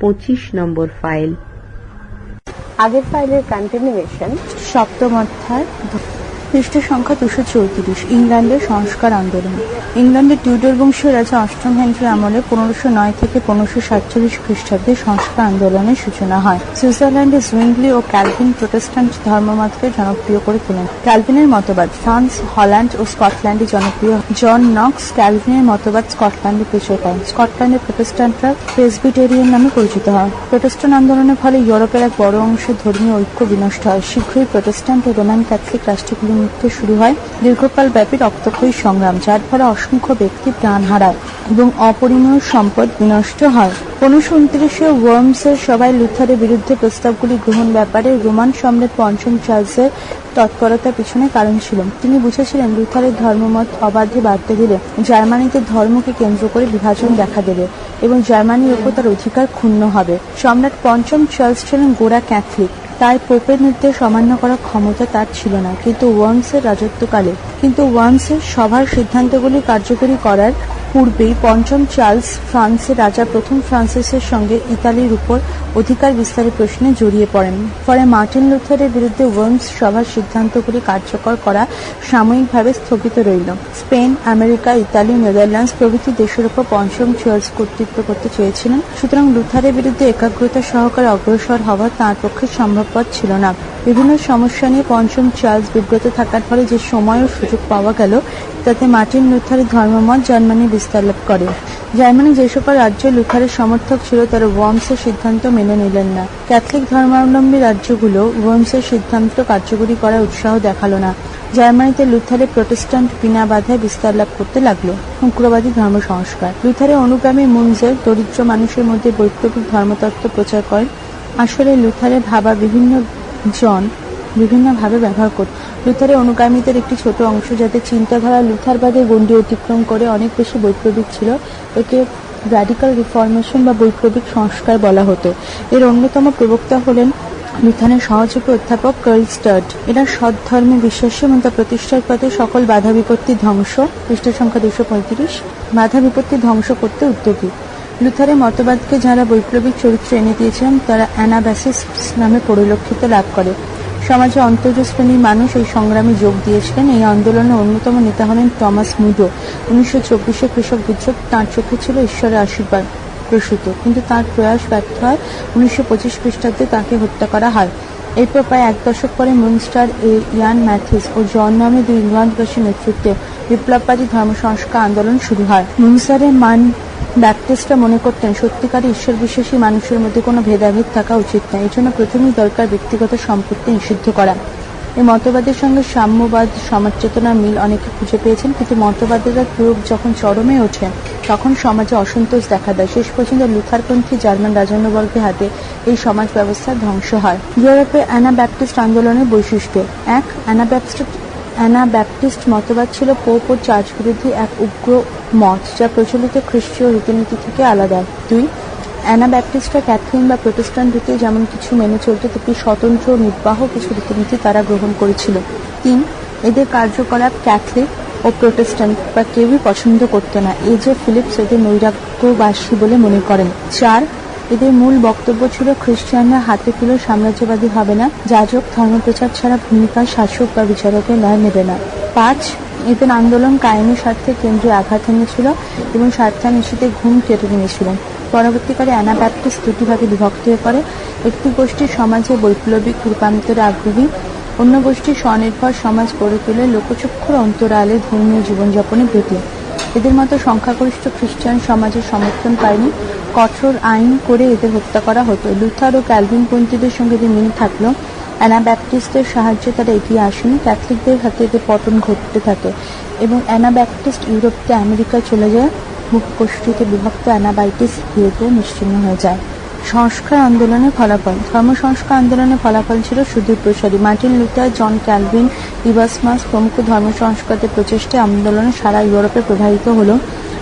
পঁচিশ নম্বর ফাইল। আগের ফাইলের কন্টিনিউয়েশন সপ্তম অধ্যায় পৃষ্ঠ সংখ্যা দুশো চৌত্রিশ। ইংল্যান্ডের সংস্কার আন্দোলন। ইংল্যান্ডের টিউডর বংশীয় রাজা অষ্টম হেনরি আমলে পনেরোশো নয় থেকে পনেরোশো সাতচল্লিশ খ্রিস্টাব্দে সংস্কার আন্দোলনের সূচনা হয়। সুইজারল্যান্ডে জুইংলি ও ক্যালভিন প্রোটেস্ট্যান্ট ধর্মমতকে জনপ্রিয় করে তোলেন। ক্যালভিনের মতবাদ, ফ্রান্স, হল্যান্ড ও স্কটল্যান্ডে জনপ্রিয়। জন নক্স ক্যালভিনের মতবাদ স্কটল্যান্ডে প্রচার করেন স্কটল্যান্ডের প্রোটেস্ট্যান্টরা প্রেসবিটেরিয়ান নামে পরিচিত হয়। প্রোটেস্ট্যান্ট আন্দোলনের ফলে ইউরোপের এক বড় অংশের ধর্মীয় ঐক্য বিনষ্ট হয়। শীঘ্রই প্রোটেস্ট্যান্ট ও রোমান ক্যাথলিক রাষ্ট্রগুলির মধ্যে শুরু হয়। দীর্ঘকাল ব্যাপী রক্তক্ষয়ী সংগ্রাম, যার ফলে অসংখ্য ব্যক্তি প্রাণ হারায় এবং অপরিমেয় সম্পদ বিনষ্ট হয়। পনেরোশো উনত্রিশে ওয়ার্মসের সবাই লুথারের বিরুদ্ধে প্রস্তাবগুলি গ্রহণ ব্যাপারে রোমান সম্রাট পঞ্চম চার্লসের তৎপরতার পিছনে কারণ ছিল। তিনি বুঝেছিলেন লুথারের ধর্মমত অবাধে বাড়তে দিলে জার্মানিতে ধর্মকে কেন্দ্র করে বিভাজন দেখা দেবে এবং জার্মানির উপর তার অধিকার ক্ষুণ্ণ হবে। সম্রাট পঞ্চম চার্লস ছিলেন গোড়া ক্যাথলিক। তাই পোপের নির্দেশ অমান্য করার ক্ষমতা তার ছিল না। কিন্তু ওয়ার্মসের রাজত্বকালে, কিন্তু ওয়ার্মসের সভার সিদ্ধান্তগুলি কার্যকরী করার পূর্বেই পঞ্চম চার্লস ফ্রান্সের রাজা প্রথম ফ্রান্সিসের সঙ্গে ইতালির উপর অধিকার বিস্তারের প্রশ্নে জড়িয়ে পড়েন। ফলে মার্টিন লুথারের বিরুদ্ধে ওয়ার্মস সভার সিদ্ধান্তগুলি কার্যকর করা সাময়িকভাবে স্থগিত রইল। স্পেন, আমেরিকা, ইতালি, নেদারল্যান্ডস প্রভৃতি দেশের উপর পঞ্চম চার্লস কর্তৃত্ব করতে চেয়েছিলেন। সুতরাং লুথারের বিরুদ্ধে একাগ্রতা সহকারে অগ্রসর হওয়া তাঁর পক্ষে সম্ভবপর ছিল না। বিভিন্ন সমস্যা নিয়ে পঞ্চম চার্লস বিব্রত থাকার ফলে যে সময় ও সুযোগ পাওয়া গেল, তাতে মার্টিন লুথারের ধর্মমত জার্মানি বিস্তার লাভ করে। জার্মানি যে সকল রাজ্য লুথারের সমর্থক ছিল তারা ওয়ার্মসের সিদ্ধান্ত মেনে নিলেন না। ক্যাথলিক ধর্মাবলম্বী রাজ্যগুলো ওয়ার্মসের সিদ্ধান্ত কার্যকরী করার উৎসাহ দেখাল না। জার্মানিতে লুথারে প্রোটেস্ট্যান্ট বিনা বাধায় বিস্তার লাভ করতে লাগল। উগ্রবাদী ধর্ম সংস্কার। লুথারে অনুগামী মুনজের দরিদ্র মানুষের মধ্যে বৈপ্লবিক ধর্মতত্ত্ব প্রচার করেন। আসলে লুথারে ভাবা বিভিন্ন জন বিভিন্নভাবে ব্যবহার করত লুথারের অনুগামীদের একটি ছোট অংশ যাদের চিন্তাধারা লুথারবাদের গণ্ডি অতিক্রম করে অনেক বেশি বৈপ্লবিক ছিল, একে র্যাডিক্যাল রিফরমেশন বা বৈপ্লবিক সংস্কার বলা হতো। এর অন্যতম প্রবক্তা হলেন লুথানের সহযোগী অধ্যাপক কার্ল স্টার্ট এরা সৎ ধর্মে বিশ্বাসী এবং তা প্রতিষ্ঠার পথে সকল বাধা বিপত্তি ধ্বংস, পৃষ্ঠ সংখ্যা দুশো পঁয়ত্রিশ, বাধা বিপত্তি ধ্বংস করতে উদ্যোগী। লুথারের মতবাদকে যারা বৈপ্লবিক চরিত্র এনে দিয়েছিলেন তারা অ্যানাব্যাসিস নামে পরিলক্ষিত লাভ করে। সমাজে অন্তর্জ শ্রেণির মানুষ এই সংগ্রামে যোগ দিয়েছিলেন। এই আন্দোলনের অন্যতম নেতা হলেন টমাস মুডো। উনিশশো চব্বিশে কৃষক বিদ্রোহ তাঁর চোখে ছিল ঈশ্বরের আশীর্বাদ প্রসূত। কিন্তু তার প্রয়াস ব্যর্থ হয়। উনিশশো পঁচিশ খ্রিস্টাব্দে তাকে হত্যা করা হয়। এরপর প্রায় এক দশক পরে মুনস্টার এ ইয়ান ম্যাথিস ও জন নামে দুই ইংল্যান্ডবাসীর নেতৃত্বে বিপ্লববাদী ধর্ম সংস্কার আন্দোলন শুরু হয়। মুনস্টারের মান ব্যাপটিস্টরা মনে করতেন সত্যিকারী ঈশ্বর বিশ্বাসী মানুষের মধ্যে কোনো ভেদাভেদ থাকা উচিত নয় জন্য প্রথমেই দরকার ব্যক্তিগত সম্পত্তি নিষিদ্ধ করা। এই মতবাদের সঙ্গে সাম্যবাদ সমাজ চেতনার মিল অনেকে খুঁজে পেয়েছেন, কিন্তু মতবাদের প্রয়োগ যখন চরমে ওঠে, তখন সমাজে অসন্তোষ দেখা দেয়। শেষ পর্যন্ত লুথারপন্থী জার্মান রাজন্যবর্গের হাতে এই সমাজ ব্যবস্থা ধ্বংস হয়। ইউরোপে অ্যানা ব্যাপটিস্ট আন্দোলনের বৈশিষ্ট্য এক অ্যানা ব্যাপটিস্ট অ্যানা ব্যাপটিস্ট মতবাদ ছিল পোপ ও চার্চ বিরোধী এক উগ্র মত যা প্রচলিত খ্রিস্টীয় রীতিনীতি থেকে আলাদা। দুই, অ্যানা ব্যাপটিস্টরা ক্যাথলিন বা প্রতিষ্ঠান রীতি যেমন কিছু মেনে চলত তেমনি স্বতন্ত্র নির্বাহ কিছু রীতিনীতি তারা গ্রহণ করেছিল। তিন, এদের কার্যকলাপ ক্যাথলিক ও প্রোটেস্ট্যান্ট বা কেউই পছন্দ করত না। এই যে ফিলিপস এদের নৈরাগ্যবাসী বলে মনে করেন। চার এদের মূল বক্তব্য ছিল খ্রিস্টানরা হাতে তুলে সাম্রাজ্যবাদী হবে না, যাজক ধর্মপ্রচার ছাড়া ভূমিকা শাসক বা বিচারকের ন্যায় নেবে না। পাঁচ, এদের আন্দোলন কায়েমি স্বার্থে কেন্দ্রে আঘাত এনেছিল এবং স্বার্থান্বেষীতে ঘুম কেটে নিয়েছিল পরবর্তীকালে অ্যানাব্যাপটিস্ট দুটি বিভক্ত হয়ে পড়ে। একটি গোষ্ঠী সমাজে বৈপ্লবিক রূপান্তরে আগ্রহী, অন্য গোষ্ঠী স্বনির্ভর সমাজ গড়ে তুলে লোকচক্ষুর অন্তরালে ধর্মীয় জীবনযাপনে প্রতি এদের মতো সংখ্যাগরিষ্ঠ খ্রিস্টান সমাজের সমর্থন পায়নি। কঠোর আইন করে এদের হত্যা করা হতো। লুথার ও ক্যালভিনপন্থীদের সঙ্গে এদের মিল থাকলেও অ্যানাব্যাপটিস্টদের সাহায্যে তারা এগিয়ে আসেনি। ক্যাথলিকদের হাতে এদের পতন ঘটতে থাকে এবং অ্যানাব্যাপটিস্ট ইউরোপতে আমেরিকায় চলে যায়। মুখকোষ্ঠীতে বিভক্ত অ্যানাবাইটিস ধীরে নিশ্চিহ্ন হয়ে যায়। সংস্কার আন্দোলনের ফলাফল, ধর্ম সংস্কার আন্দোলনের ফলাফল ছিল সুদূর প্রসারী। Martin Luther, John Calvin Erasmus প্রমুখ ধর্ম সংস্কারের প্রচেষ্টায় আন্দোলনে সারা ইউরোপে প্রবাহিত হলো।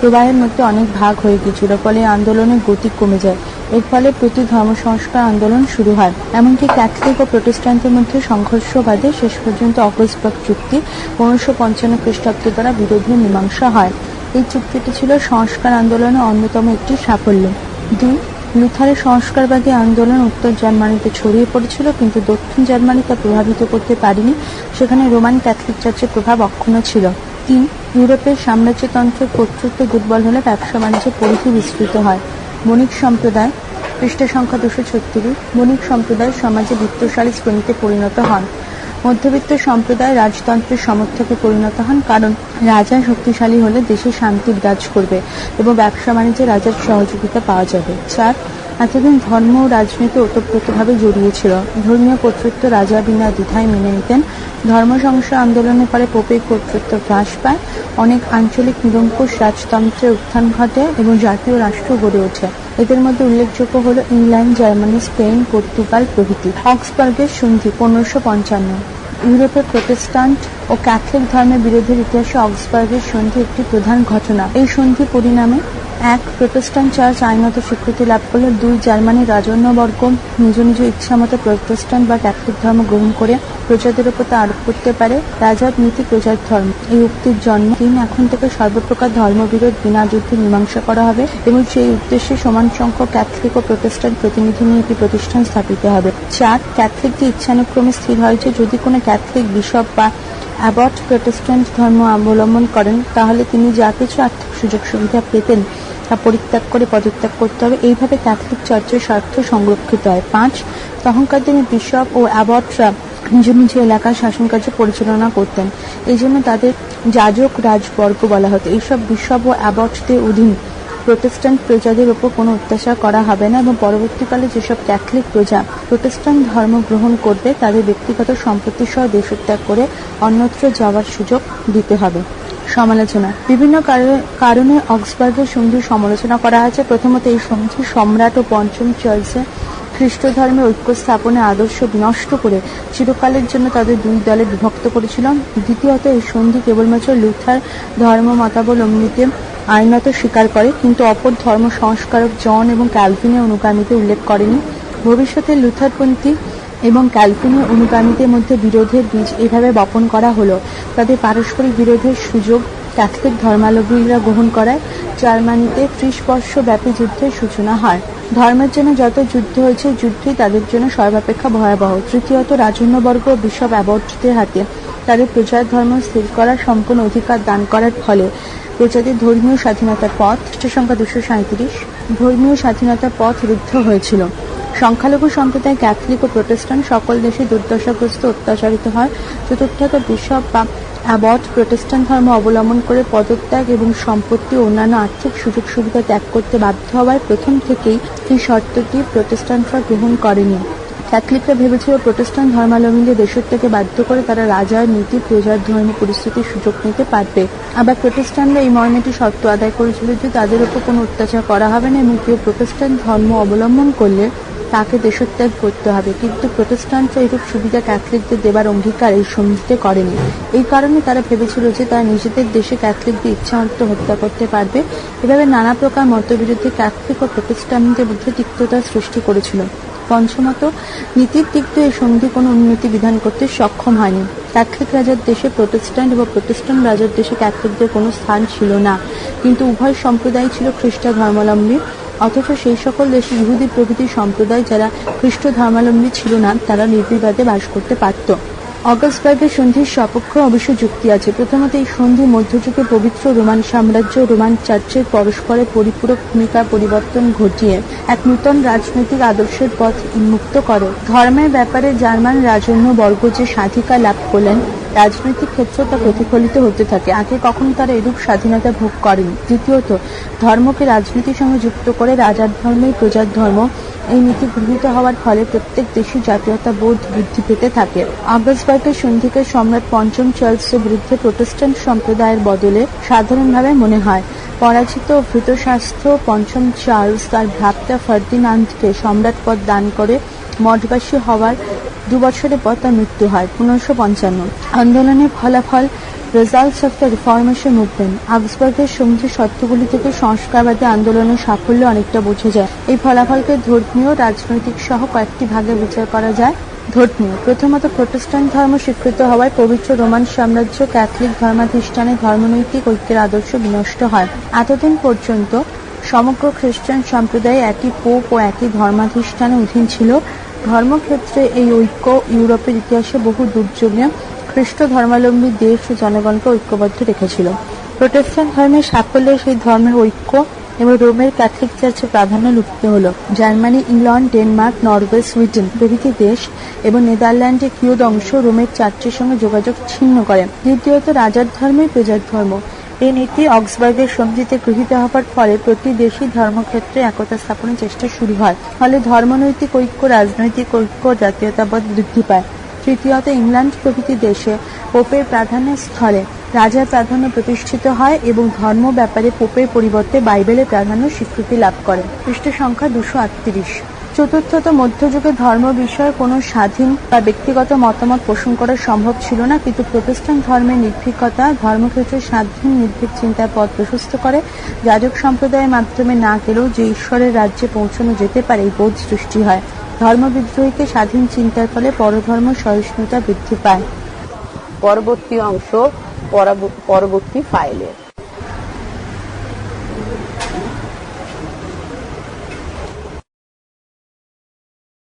প্রবাহের মধ্যে অনেক ভাগ হয়ে গিয়েছিল, ফলে আন্দোলনের গতি কমে যায়। এর ফলে প্রতি ধর্ম সংস্কার আন্দোলন শুরু হয়। এমনকি ক্যাথলিক ও প্রতিষ্ঠানদের মধ্যে সংঘর্ষ বাদে শেষ পর্যন্ত অগসবার্গ চুক্তি পনেরোশো পঞ্চান্ন খ্রিস্টাব্দ দ্বারা বিরোধী মীমাংসা হয়। এই চুক্তিটি ছিল সংস্কার আন্দোলনের অন্যতম একটি সাফল্য। দুই, লুথারের সংস্কারবাদী আন্দোলন উত্তর জার্মানিতে ছড়িয়ে পড়েছিল, কিন্তু দক্ষিণ জার্মানি তা প্রভাবিত করতে পারেনি। সেখানে রোমান ক্যাথলিক চার্চের প্রভাব অক্ষুণ্ণ ছিল। তিন ইউরোপের সাম্রাজ্যতন্ত্রের কর্তৃত্ব দুর্বল হলে ব্যবসা বাণিজ্যের পরিধি বিস্তৃত হয়। বণিক সম্প্রদায়, পৃষ্ঠা সংখ্যা দুশো ছত্রিশ বণিক সম্প্রদায় সমাজে বিত্তশালী শ্রেণীতে পরিণত হন। মধ্যবিত্ত সম্প্রদায় রাজতন্ত্রের সমর্থকে পরিণত হন কারণ রাজা শক্তিশালী হলে দেশে শান্তি বিরাজ করবে এবং ব্যবসা বাণিজ্যে রাজার সহযোগিতা পাওয়া যাবে। চার, এতদিন ধর্ম ও রাজনীতি ওতপ্রোতভাবে জড়িয়েছিল ধর্মীয় কর্তৃত্ব রাজা বিনা দ্বিধায় মেনে নিতেন ধর্ম সংস্কার আন্দোলনের পরে পোপের কর্তৃত্ব হ্রাস পায়। অনেক আঞ্চলিক নিরঙ্কুশ রাজতন্ত্রের উত্থান ঘটে এবং জাতীয় রাষ্ট্র গড়ে ওঠে। এদের মধ্যে উল্লেখযোগ্য হল ইংল্যান্ড, জার্মানি, স্পেন, পর্তুগাল প্রভৃতি। অক্সবার্গের সন্ধি পনেরোশো পঞ্চান্ন। ইউরোপের প্রোটেস্ট্যান্ট ও ক্যাথলিক ধর্মের বিরোধের ইতিহাসে অক্সবার্গের সন্ধি একটি প্রধান ঘটনা। এই সন্ধি পরিণামে এক প্রোটেস্ট্যান্ট চার্চ আইনত স্বীকৃতি লাভ করলে দুই জার্মানির রাজন্যবর্গ নিজ নিজ ইচ্ছামতো প্রোটেস্ট্যান্ট বা ক্যাথলিক ধর্ম গ্রহণ করে প্রজাদের উপর তা আরোপ করতে পারে। রাজার নীতি প্রজার ধর্ম। এই উক্তির জন্ম তিন এখন থেকে সর্বপ্রকার ধর্মবিরোধ বিনা যুদ্ধে মীমাংসা করা হবে এবং সেই উদ্দেশ্যে সমান সংখ্যক ক্যাথলিক ও প্রোটেস্ট্যান্ট প্রতিনিধি নিয়ে একটি প্রতিষ্ঠান স্থাপিত হবে। চার ক্যাথলিকদের ইচ্ছানুক্রমে স্থির হয় যে যদি কোনো ক্যাথলিক, বিশপ বা অ্যাবট প্রোটেস্ট্যান্ট ধর্ম অবলম্বন করেন, তাহলে তিনি যা কিছু আর্থিক সুযোগ সুবিধা পেতেন তা পরিত্যাগ করে পদত্যাগ করতে হবে। এইভাবে ক্যাথলিক চার্চের স্বার্থ সংরক্ষিত হয়। পাঁচ, তখনকার দিনে বিশপ ও অ্যাবটরা নিজ নিজ এলাকার শাসন কার্য পরিচালনা করতেন। এই জন্য তাদের যাজক রাজবর্গ বলা হতো। এইসব বিশপ ও অ্যাবটদের অধীন প্রোটেস্ট্যান্ট প্রজাদের উপর কোনো অত্যাচার করা হবে না এবং পরবর্তীকালে যেসব ক্যাথলিক প্রজা প্রোটেস্ট্যান্ট ধর্ম গ্রহণ করবে, তাদের ব্যক্তিগত সম্পত্তি সহ দেশত্যাগ করে অন্যত্র যাওয়ার সুযোগ দিতে হবে। সমালোচনা। বিভিন্ন কারণে- অক্সবার্গের সন্ধির সমালোচনা করা হয়েছে। প্রথমত এই সন্ধি সম্রাট ও পঞ্চম চার্লসে খ্রিস্ট ধর্মের ঐক্য স্থাপনের আদর্শ বিনষ্ট করে চিরকালের জন্য তাদের দুই দলে বিভক্ত করেছিল। দ্বিতীয়ত এই সন্ধি কেবলমাত্র লুথার ধর্ম মতাবলম্বীকে আইনত স্বীকার করে, কিন্তু অপর ধর্ম সংস্কারক জন এবং ক্যালভিনের অনুগামীতে উল্লেখ করেনি। ভবিষ্যতে লুথারপন্থী এবং ক্যালভিনের অনুগামীদের মধ্যে বিরোধের বীজ এভাবে বপন করা হলো। তাদের পারস্পরিক বিরোধের সুযোগ ক্যাথলিক ধর্মাবলম্বীরা গ্রহণ করায় জার্মানিতে ত্রিশ বর্ষ ব্যাপী যুদ্ধের সূচনা হয়। ধর্মের জন্য যত যুদ্ধ হয়েছে, যুদ্ধই তাদের জন্য সর্বাপেক্ষা ভয়াবহ। তৃতীয়ত, রাজন্যবর্গ ও বিশপ অ্যাবর্টদের হাতে তাদের প্রচার ধর্ম স্থির করার সম্পূর্ণ অধিকার দান করার ফলে প্রজাদের ধর্মীয় স্বাধীনতার পথ সংখ্যা দুশো সাঁত্রিশ ধর্মীয় স্বাধীনতার পথ রুদ্ধ হয়েছিল। সংখ্যালঘু সম্প্রদায় ক্যাথলিক ও প্রোটেস্ট্যান্ট সকল দেশে দুর্দশাগ্রস্ত অত্যাচারিত হয়। চতুর্থত বিশপ বা অ্যাবট প্রোটেস্ট্যান্ট ধর্ম অবলম্বন করে পদত্যাগ এবং সম্পত্তি ও অন্যান্য আর্থিক সুযোগ সুবিধা ত্যাগ করতে বাধ্য হওয়ায় প্রথম থেকেই এই শর্তটি প্রোটেস্ট্যান্টরা গ্রহণ করেনি। ক্যাথলিকরা ভেবেছিল প্রোটেস্ট্যান্ট ধর্মাবলম্বীদের দেশের থেকে বাধ্য করে তারা রাজার নীতি, প্রজার ধর্ম পরিস্থিতির সুযোগ নিতে পারবে। আবার প্রোটেস্ট্যান্টরা এই মর্মেটি শর্ত আদায় করেছিল যে তাদের উপর কোনো অত্যাচার করা হবে না এবং কেউ প্রোটেস্ট্যান্ট ধর্ম অবলম্বন করলে তাকে দেশত্যাগ করতে হবে। কিন্তু প্রোটেস্ট্যান্টরা এরূপ সুবিধা ক্যাথলিকদের দেবার অঙ্গীকার এই সন্ধিতে করেনি। এই কারণে তারা ভেবেছিল যে তারা নিজেদের দেশে ক্যাথলিকদের ইচ্ছামতো হত্যা করতে পারবে। এভাবে নানা প্রকার মতবিরোধী ক্যাথলিক ও প্রোটেস্ট্যান্টদের মধ্যে তিক্ততার সৃষ্টি করেছিল। পঞ্চমত, নীতির দিক দিয়ে সন্ধি কোনো উন্নতি বিধান করতে সক্ষম হয়নি। ক্যাথলিক রাজার দেশে প্রোটেস্ট্যান্ট এবং প্রতিষ্ঠান রাজার দেশে ক্যাথলিকদের কোনো স্থান ছিল না। কিন্তু উভয় সম্প্রদায় ছিল খ্রিস্ট ধর্মাবলম্বী অথচ সেই সকল দেশে ইহুদি প্রভৃতি সম্প্রদায় যারা খ্রিস্ট ধর্মাবলম্বী ছিল না, তারা নির্বিবাদে বাস করতে পারত। অগস্টবার্গের সন্ধির সপক্ষ অবশ্য যুক্তি আছে। প্রথমত, এই সন্ধি মধ্যযুগে পবিত্র রোমান সাম্রাজ্য রোমান চার্চের পরস্পরের পরিপূরক ভূমিকা পরিবর্তন ঘটিয়ে এক নূতন রাজনৈতিক আদর্শের পথ উন্মুক্ত করে। ধর্মের ব্যাপারে জার্মান রাজন্য বর্গ যে স্বাধিকার লাভ করলেন রাজনৈতিক ক্ষেত্রে তা প্রতিফলিত হতে থাকে। আগে কখনো তারা এরূপ স্বাধীনতা ভোগ করেনি। দ্বিতীয়ত, ধর্মকে রাজনীতির সঙ্গে যুক্ত করে রাজার ধর্মই প্রজার ধর্ম। এই নীতি গৃহীত হওয়ার ফলে প্রত্যেক দেশই জাতীয়তা বোধ বৃদ্ধি পেতে থাকে। আগস্টবার্গের সন্ধিকে সম্রাট পঞ্চম চার্লসের বিরুদ্ধে প্রোটেস্ট্যান্ট সম্প্রদায়ের বদলে সাধারণভাবে মনে হয়। পরাজিত ভৃতস্বাস্থ্য পঞ্চম চার্লস তার ভ্রাতা ফার্দিনান্দকে সম্রাট পদ দান করে মঠবাসী হওয়ার দু বছরের পর তার মৃত্যু হয়, পনেরোশো পঞ্চান্ন। আন্দোলনের ফলাফল results of the reformation movement. আউসবার্গের সন্ধি শর্তগুলি থেকে সংস্কারবাদী আন্দোলনের সাফল্য অনেকটা বোঝা যায়। এই ফলাফলকে ধর্মীয়, রাজনৈতিক সহ কয়েকটি ভাগে বিচার করা যায়। ধর্মীয়, প্রথমত প্রোটেস্ট্যান্ট ধর্ম স্বীকৃত হওয়ায় পবিত্র রোমান সাম্রাজ্য ক্যাথলিক ধর্মাধিষ্ঠানে ধর্মনৈতিক ঐক্যের আদর্শ বিনষ্ট হয়। এতদিন পর্যন্ত সমগ্র খ্রিস্টান সম্প্রদায় একই পোপ ও একই ধর্মাধিষ্ঠানে অধীন ছিল। ধর্মক্ষেত্রে এই ঐক্য ইউরোপের ইতিহাসে বহু দুর্যোগে খ্রিস্ট ধর্মাবলম্বী দেশ ও জনগণকে ঐক্যবদ্ধ রেখেছিল। প্রোটেস্ট্যান্ট ধর্মের সাফল্যে সেই ধর্মের ঐক্য এবং রোমের ক্যাথলিক চার্চে প্রাধান্য লুপ্ত হলো। Germany, England, Denmark, Norway, Sweden প্রভৃতি দেশ এবং নেদারল্যান্ডের কিয়দ অংশ রোমের চার্চের সঙ্গে যোগাযোগ ছিন্ন করে। দ্বিতীয়ত রাজার ধর্মই প্রজার ধর্ম। এই নীতি অক্সবার্গের সন্ধিতে গৃহীত হবার ফলে প্রতি দেশই ধর্মক্ষেত্রে একতা স্থাপনের চেষ্টা শুরু হয়। ফলে ধর্মনৈতিক ঐক্য, রাজনৈতিক ঐক্য জাতীয়তাবাদ বৃদ্ধি পায়। তৃতীয়ত, ইংল্যান্ড প্রভৃতি দেশে পোপের প্রাধান্যের স্থলে রাজার প্রাধান্য প্রতিষ্ঠিত হয় এবং ধর্ম ব্যাপারে পোপের পরিবর্তে বাইবেলের প্রাধান্য স্বীকৃতি লাভ করে। পৃষ্ঠ সংখ্যা দুশো আটত্রিশ। চতুর্থত মধ্যযুগে ধর্ম বিষয়ে কোনো স্বাধীন বা ব্যক্তিগত মতামত পোষণ করা সম্ভব ছিল না, কিন্তু প্রতিষ্ঠান ধর্মের নির্ভীকতা, ধর্মক্ষেত্রে স্বাধীন নির্ভীক চিন্তার পথ প্রশস্ত করে, যাজক সম্প্রদায়ের মাধ্যমে না গেলেও যে ঈশ্বরের রাজ্যে পৌঁছানো যেতে পারে এই বোধ সৃষ্টি হয়। ধর্মবিদ্রোহীকে স্বাধীন চিন্তার ফলে পরধর্ম সহিষ্ণুতা বৃদ্ধি পায়। পরবর্তী অংশ পরবর্তী ফাইলে